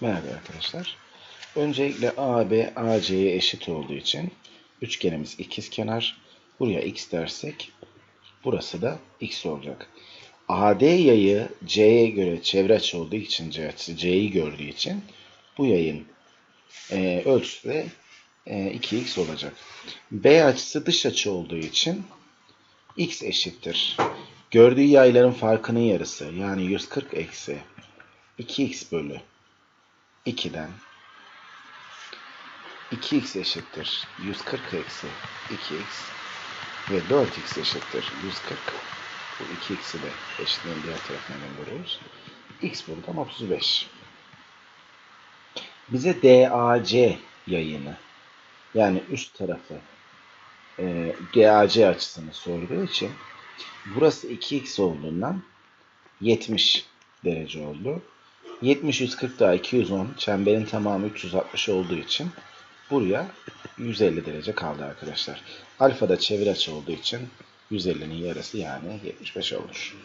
Merhaba arkadaşlar. Öncelikle AB AC'ye eşit olduğu için üçgenimiz ikizkenar. Buraya x dersek burası da x olacak. AD yayı C'ye göre çevre açı olduğu için C'yi gördüğü için bu yayın e, ölçüsü de e, 2x olacak. B açısı dış açı olduğu için x eşittir. Gördüğü yayların farkının yarısı yani 140 eksi 2x bölü 2'den 2x eşittir 140 eksi 2x ve 4x eşittir 140 bu 2x'i de eşitliğin diğer tarafına gönderiyoruz. x buradan 35. Bize DAC yayını yani üst tarafı e, DAC açısını sorduğu için burası 2x olduğundan 70 derece oldu. 70 140 daha 210 çemberin tamamı 360 olduğu için buraya 150 derece kaldı arkadaşlar. Alfa da çevir açı olduğu için 150'nin yarısı yani 75 olur.